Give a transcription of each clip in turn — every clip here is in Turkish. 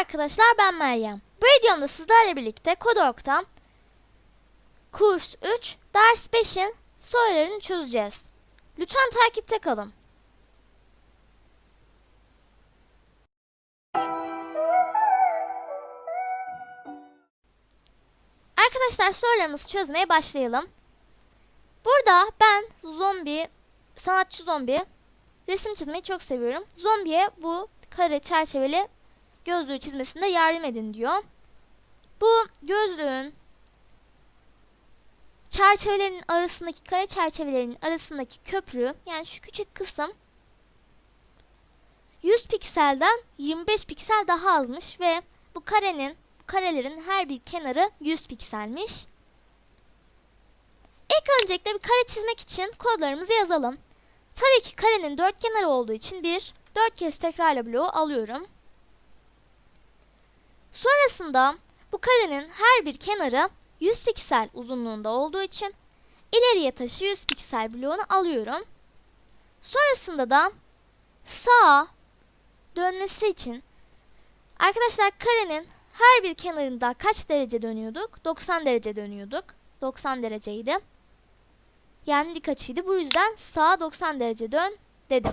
arkadaşlar ben Meryem. Bu videomda sizlerle birlikte Kodork'tan Kurs 3 Ders 5'in sorularını çözeceğiz. Lütfen takipte kalın. Arkadaşlar sorularımızı çözmeye başlayalım. Burada ben zombi, sanatçı zombi resim çizmeyi çok seviyorum. Zombiye bu kare çerçeveli gözlüğü çizmesinde yardım edin diyor. Bu gözlüğün çerçevelerin arasındaki kare çerçevelerin arasındaki köprü yani şu küçük kısım 100 pikselden 25 piksel daha azmış ve bu karenin bu karelerin her bir kenarı 100 pikselmiş. İlk öncelikle bir kare çizmek için kodlarımızı yazalım. Tabii ki karenin dört kenarı olduğu için bir dört kez tekrarla bloğu alıyorum. Sonrasında bu karenin her bir kenarı 100 piksel uzunluğunda olduğu için ileriye taşı 100 piksel bloğunu alıyorum. Sonrasında da sağa dönmesi için arkadaşlar karenin her bir kenarında kaç derece dönüyorduk? 90 derece dönüyorduk. 90 dereceydi. Yani dik açıydı. Bu yüzden sağa 90 derece dön dedim.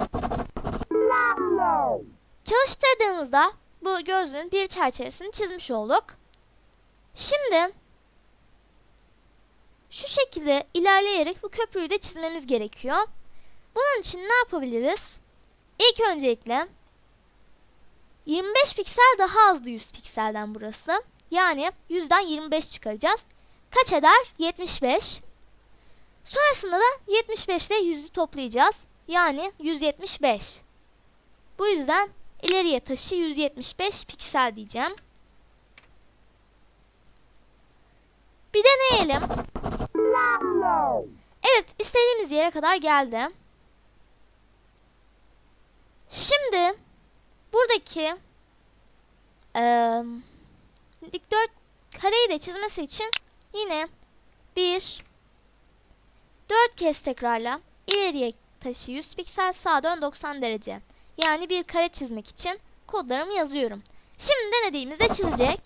Çalıştırdığımızda bu gözlüğün bir çerçevesini çizmiş olduk. Şimdi şu şekilde ilerleyerek bu köprüyü de çizmemiz gerekiyor. Bunun için ne yapabiliriz? İlk öncelikle 25 piksel daha azdı 100 pikselden burası. Yani 100'den 25 çıkaracağız. Kaç eder? 75. Sonrasında da 75 ile 100'ü toplayacağız. Yani 175. Bu yüzden ileriye taşı 175 piksel diyeceğim. Bir deneyelim. Evet istediğimiz yere kadar geldi. Şimdi buradaki eee dikdört kareyi de çizmesi için yine bir dört kez tekrarla ileriye taşı 100 piksel sağa dön 90 derece. Yani bir kare çizmek için kodlarımı yazıyorum. Şimdi denediğimizde çizecek.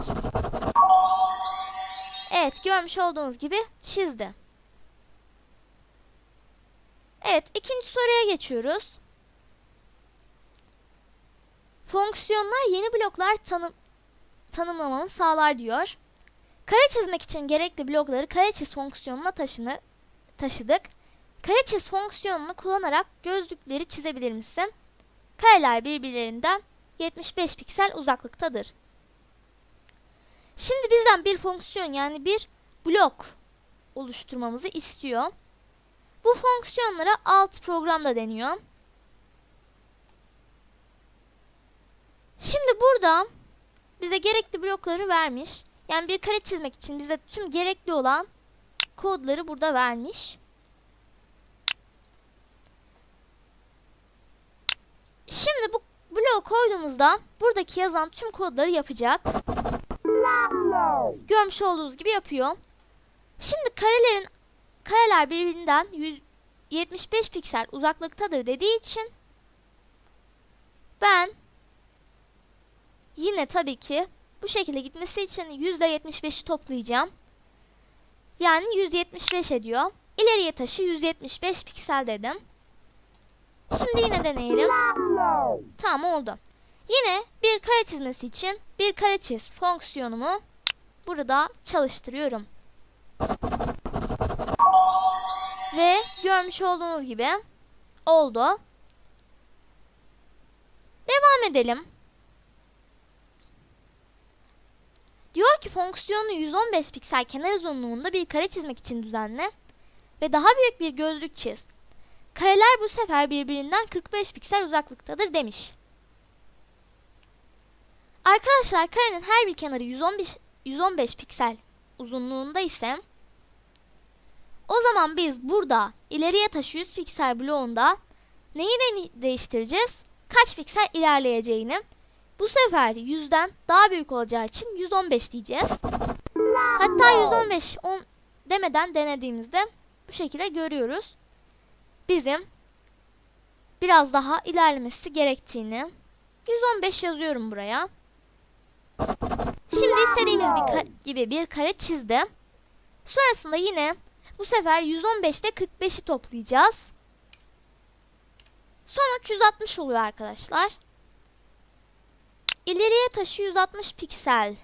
Evet görmüş olduğunuz gibi çizdi. Evet ikinci soruya geçiyoruz. Fonksiyonlar yeni bloklar tanım tanımlamanı sağlar diyor. Kare çizmek için gerekli blokları kare çiz fonksiyonuna taşını taşıdık. Kare çiz fonksiyonunu kullanarak gözlükleri çizebilir misin? Kareler birbirlerinden 75 piksel uzaklıktadır. Şimdi bizden bir fonksiyon yani bir blok oluşturmamızı istiyor. Bu fonksiyonlara alt programda deniyor. Şimdi burada bize gerekli blokları vermiş. Yani bir kare çizmek için bize tüm gerekli olan kodları burada vermiş. Şimdi bu bloğu koyduğumuzda buradaki yazan tüm kodları yapacak. Görmüş olduğunuz gibi yapıyor. Şimdi karelerin kareler birbirinden 175 piksel uzaklıktadır dediği için ben yine tabii ki bu şekilde gitmesi için %75'i toplayacağım. Yani 175 ediyor. İleriye taşı 175 piksel dedim. Şimdi yine deneyelim. Tamam oldu. Yine bir kare çizmesi için bir kare çiz fonksiyonumu burada çalıştırıyorum. Ve görmüş olduğunuz gibi oldu. Devam edelim. Diyor ki fonksiyonu 115 piksel kenar uzunluğunda bir kare çizmek için düzenle ve daha büyük bir gözlük çiz. Kareler bu sefer birbirinden 45 piksel uzaklıktadır demiş. Arkadaşlar karenin her bir kenarı 115, 115 piksel uzunluğunda ise o zaman biz burada ileriye taşı 100 piksel bloğunda neyi de değiştireceğiz? Kaç piksel ilerleyeceğini. Bu sefer 100'den daha büyük olacağı için 115 diyeceğiz. Hatta 115 10 demeden denediğimizde bu şekilde görüyoruz. Bizim biraz daha ilerlemesi gerektiğini 115 yazıyorum buraya. Şimdi istediğimiz bir gibi bir kare çizdim. Sonrasında yine bu sefer 115'te 45'i toplayacağız. Sonuç 160 oluyor arkadaşlar. İleriye taşı 160 piksel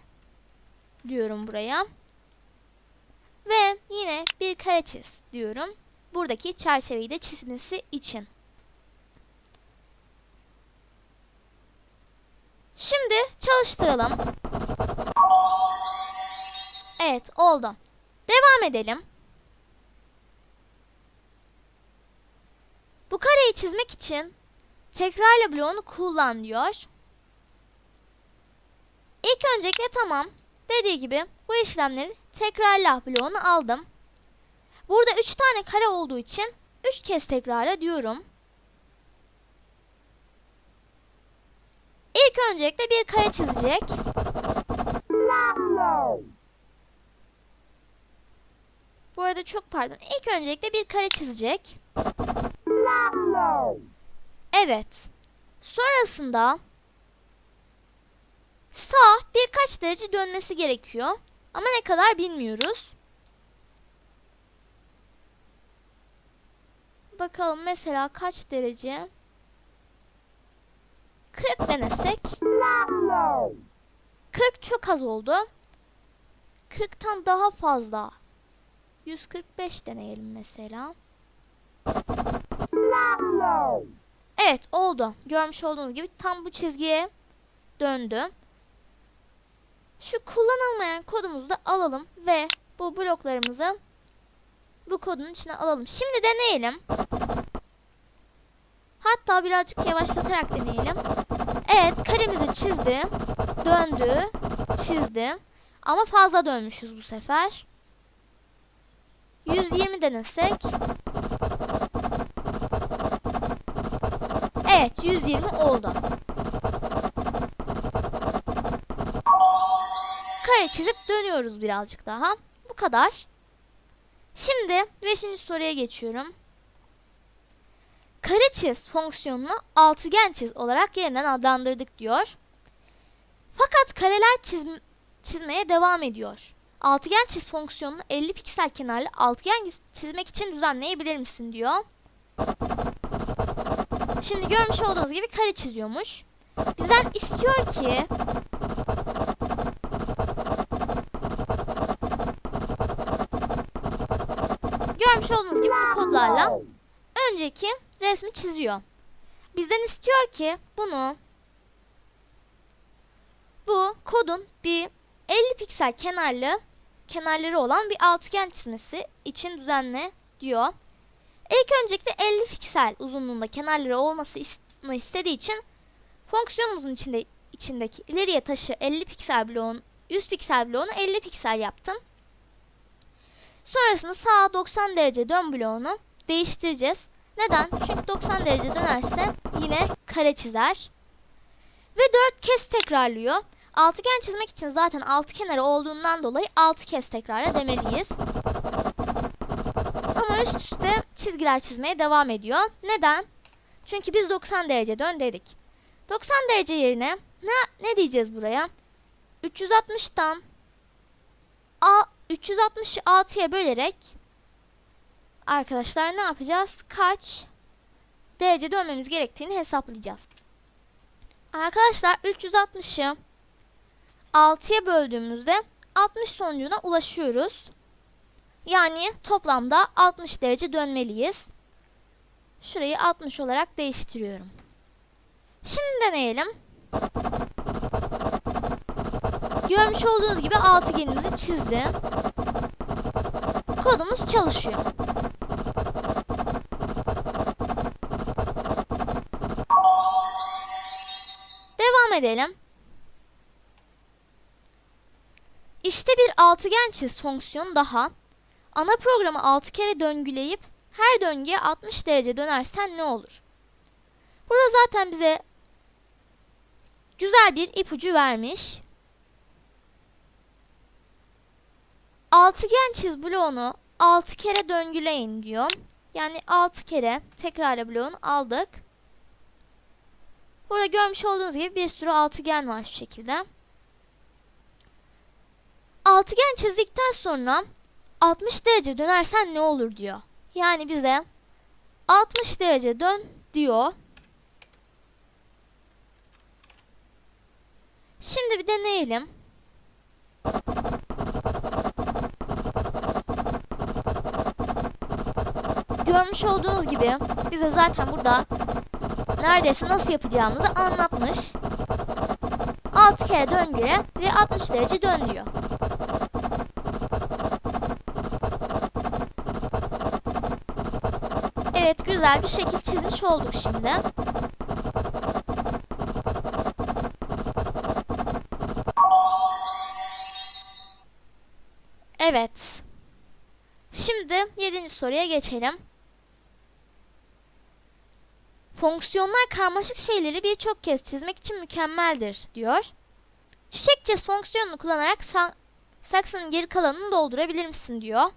diyorum buraya. Ve yine bir kare çiz diyorum. Buradaki çerçeveyi de çizmesi için. Şimdi çalıştıralım. Evet oldu. Devam edelim. Bu kareyi çizmek için tekrarla bloğunu kullan diyor. İlk öncelikle tamam. Dediği gibi bu işlemleri tekrarla bloğunu aldım. Burada 3 tane kare olduğu için 3 kez tekrarla diyorum. İlk öncelikle bir kare çizecek. Bu arada çok pardon. İlk öncelikle bir kare çizecek. Evet. Sonrasında sağ birkaç derece dönmesi gerekiyor. Ama ne kadar bilmiyoruz. Bakalım mesela kaç derece? 40 denesek. 40 çok az oldu. 40'tan daha fazla. 145 deneyelim mesela. Evet oldu. Görmüş olduğunuz gibi tam bu çizgiye döndü. Şu kullanılmayan kodumuzu da alalım ve bu bloklarımızı bu kodun içine alalım. Şimdi deneyelim. Hatta birazcık yavaşlatarak deneyelim. Evet karemizi çizdi. Döndü. Çizdi. Ama fazla dönmüşüz bu sefer. 120 denesek. Evet 120 oldu. Kare çizip dönüyoruz birazcık daha. Bu kadar. Şimdi 5. soruya geçiyorum. Kare çiz fonksiyonunu altıgen çiz olarak yeniden adlandırdık diyor. Fakat kareler çizm çizmeye devam ediyor. Altıgen çiz fonksiyonunu 50 piksel kenarlı altıgen çizmek için düzenleyebilir misin diyor. Şimdi görmüş olduğunuz gibi kare çiziyormuş. Bizden istiyor ki görmüş kodlarla önceki resmi çiziyor. Bizden istiyor ki bunu bu kodun bir 50 piksel kenarlı kenarları olan bir altıgen çizmesi için düzenle diyor. İlk öncelikle 50 piksel uzunluğunda kenarları olması istediği için fonksiyonumuzun içinde içindeki ileriye taşı 50 piksel bloğun 100 piksel bloğunu 50 piksel yaptım. Sonrasında sağa 90 derece dön bloğunu değiştireceğiz. Neden? Çünkü 90 derece dönerse yine kare çizer. Ve 4 kez tekrarlıyor. Altıgen çizmek için zaten altı kenarı olduğundan dolayı 6 kez tekrarla demeliyiz. Ama üst üste çizgiler çizmeye devam ediyor. Neden? Çünkü biz 90 derece dön dedik. 90 derece yerine ne, ne diyeceğiz buraya? 360'tan 366'ya bölerek arkadaşlar ne yapacağız? Kaç derece dönmemiz gerektiğini hesaplayacağız. Arkadaşlar 360'ı 6'ya böldüğümüzde 60 sonucuna ulaşıyoruz. Yani toplamda 60 derece dönmeliyiz. Şurayı 60 olarak değiştiriyorum. Şimdi deneyelim. Görmüş olduğunuz gibi altıgenimizi çizdi. Kodumuz çalışıyor. Devam edelim. İşte bir altıgen çiz fonksiyonu daha. Ana programı 6 kere döngüleyip her döngüye 60 derece dönersen ne olur? Burada zaten bize güzel bir ipucu vermiş. Altıgen çiz bloğunu 6 kere döngüleyin diyor. Yani 6 kere tekrarla bloğunu aldık. Burada görmüş olduğunuz gibi bir sürü altıgen var şu şekilde. Altıgen çizdikten sonra 60 derece dönersen ne olur diyor. Yani bize 60 derece dön diyor. Şimdi bir deneyelim. Görmüş olduğunuz gibi bize zaten burada neredeyse nasıl yapacağımızı anlatmış. 6 kere döngüle ve 60 derece dön diyor. Evet güzel bir şekil çizmiş olduk şimdi. Evet. Şimdi 7. soruya geçelim. Fonksiyonlar karmaşık şeyleri birçok kez çizmek için mükemmeldir diyor. Çiçek çiz fonksiyonunu kullanarak sa- saksının geri kalanını doldurabilir misin diyor.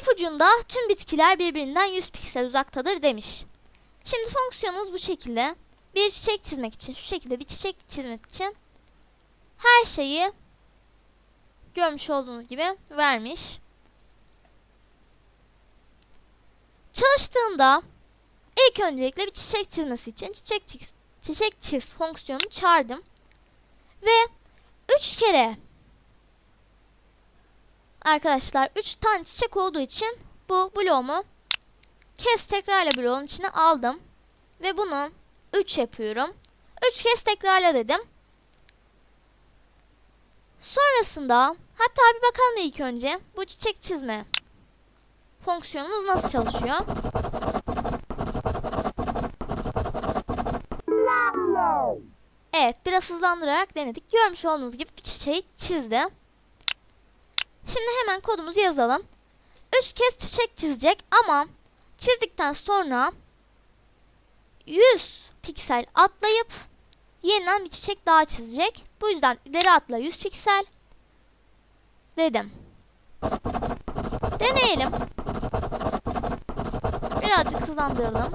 İpucunda tüm bitkiler birbirinden 100 piksel uzaktadır demiş. Şimdi fonksiyonumuz bu şekilde. Bir çiçek çizmek için, şu şekilde bir çiçek çizmek için her şeyi görmüş olduğunuz gibi vermiş. Çalıştığında ilk öncelikle bir çiçek çizmesi için çiçek çiz, çiçek çiz fonksiyonunu çağırdım. Ve 3 kere arkadaşlar 3 tane çiçek olduğu için bu bloğumu kes tekrarla bloğun içine aldım. Ve bunu 3 yapıyorum. 3 kez tekrarla dedim. Sonrasında hatta bir bakalım ilk önce bu çiçek çizme fonksiyonumuz nasıl çalışıyor? Evet biraz hızlandırarak denedik. Görmüş olduğunuz gibi bir çiçeği çizdi. Şimdi hemen kodumuzu yazalım. 3 kez çiçek çizecek ama çizdikten sonra 100 piksel atlayıp yeniden bir çiçek daha çizecek. Bu yüzden ileri atla 100 piksel dedim. Deneyelim. Birazcık hızlandıralım.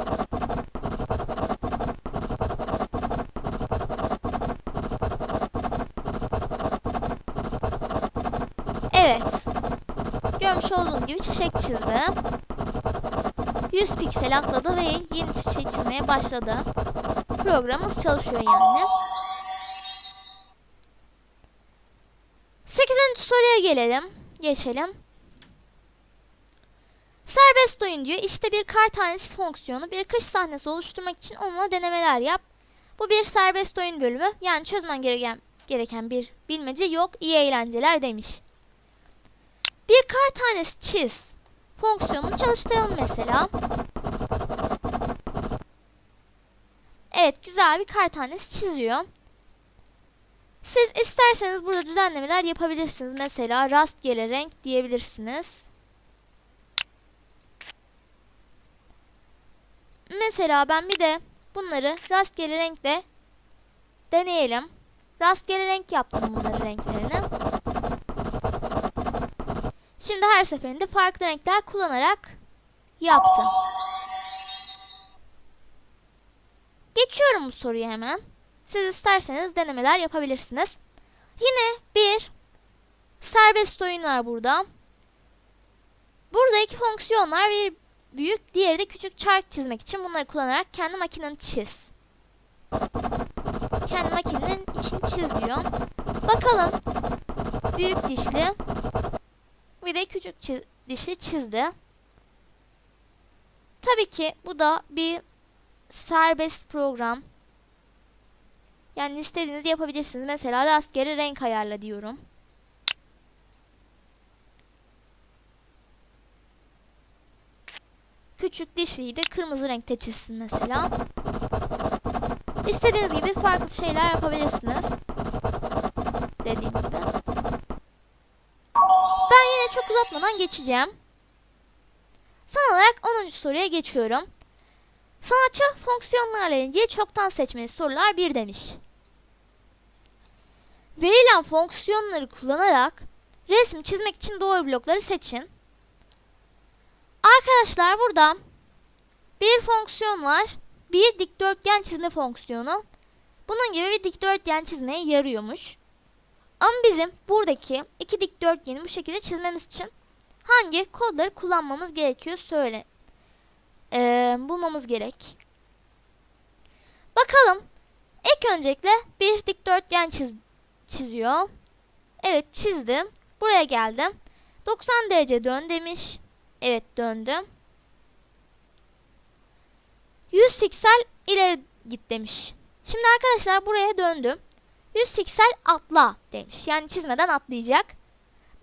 Evet. Görmüş olduğunuz gibi çiçek çizdi. 100 piksel atladı ve yeni çiçeği çizmeye başladı. Programımız çalışıyor yani. 8. soruya gelelim. Geçelim. Oyun diyor. İşte bir kar tanesi fonksiyonu bir kış sahnesi oluşturmak için onunla denemeler yap. Bu bir serbest oyun bölümü. Yani çözmen gereken, gereken bir bilmece yok. İyi eğlenceler demiş. Bir kar tanesi çiz. Fonksiyonunu çalıştıralım mesela. Evet güzel bir kar tanesi çiziyor. Siz isterseniz burada düzenlemeler yapabilirsiniz. Mesela rastgele renk diyebilirsiniz. Mesela ben bir de bunları rastgele renkle deneyelim. Rastgele renk yaptım bunların renklerini. Şimdi her seferinde farklı renkler kullanarak yaptım. Geçiyorum bu soruyu hemen. Siz isterseniz denemeler yapabilirsiniz. Yine bir serbest oyun var burada. Burada iki fonksiyonlar bir büyük, diğeri de küçük çark çizmek için bunları kullanarak kendi makineni çiz. Kendi makinenin içini çiz diyor. Bakalım. Büyük dişli bir de küçük çiz dişli çizdi. Tabii ki bu da bir serbest program. Yani istediğinizi yapabilirsiniz. Mesela rastgele renk ayarla diyorum. Küçük dişliyi de kırmızı renkte çizsin mesela. İstediğiniz gibi farklı şeyler yapabilirsiniz. Dediğim gibi. Ben yine çok uzatmadan geçeceğim. Son olarak 10. soruya geçiyorum. Sanatçı fonksiyonlarla ilgili çoktan seçmeli sorular bir demiş. Verilen fonksiyonları kullanarak resim çizmek için doğru blokları seçin. Arkadaşlar burada bir fonksiyon var. Bir dikdörtgen çizme fonksiyonu. Bunun gibi bir dikdörtgen çizmeye yarıyormuş. Ama bizim buradaki iki dikdörtgeni bu şekilde çizmemiz için hangi kodları kullanmamız gerekiyor söyle. Ee, bulmamız gerek. Bakalım. İlk öncelikle bir dikdörtgen çiz çiziyor. Evet çizdim. Buraya geldim. 90 derece dön demiş. Evet döndüm. 100 piksel ileri git demiş. Şimdi arkadaşlar buraya döndüm. 100 piksel atla demiş. Yani çizmeden atlayacak.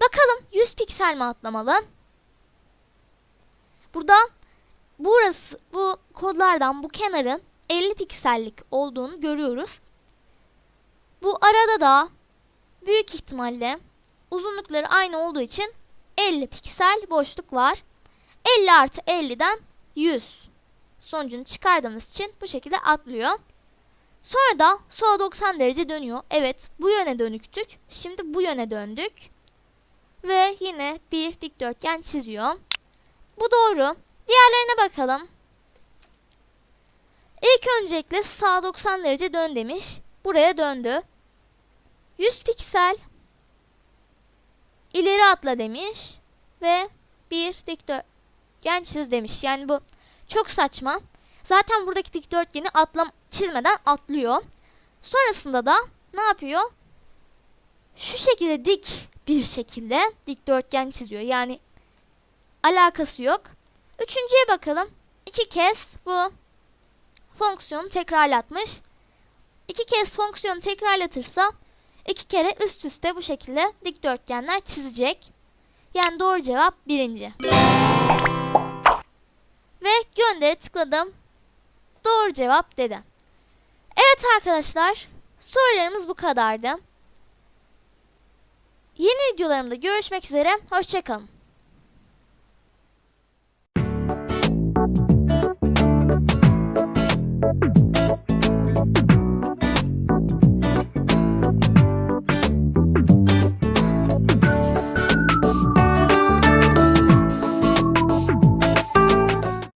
Bakalım 100 piksel mi atlamalı? Burada burası bu kodlardan bu kenarın 50 piksellik olduğunu görüyoruz. Bu arada da büyük ihtimalle uzunlukları aynı olduğu için 50 piksel boşluk var. 50 artı 50'den 100 sonucunu çıkardığımız için bu şekilde atlıyor. Sonra da sola 90 derece dönüyor. Evet bu yöne dönüktük. Şimdi bu yöne döndük. Ve yine bir dikdörtgen çiziyor. Bu doğru. Diğerlerine bakalım. İlk öncelikle sağa 90 derece dön demiş. Buraya döndü. 100 piksel ileri atla demiş. Ve bir dikdörtgen çiz demiş. Yani bu çok saçma. Zaten buradaki dikdörtgeni atlam çizmeden atlıyor. Sonrasında da ne yapıyor? Şu şekilde dik bir şekilde dikdörtgen çiziyor. Yani alakası yok. Üçüncüye bakalım. İki kez bu fonksiyonu tekrarlatmış. İki kez fonksiyonu tekrarlatırsa iki kere üst üste bu şekilde dikdörtgenler çizecek. Yani doğru cevap birinci. Ve gönderi tıkladım. Doğru cevap dedi. Evet arkadaşlar sorularımız bu kadardı. Yeni videolarımda görüşmek üzere. Hoşçakalın.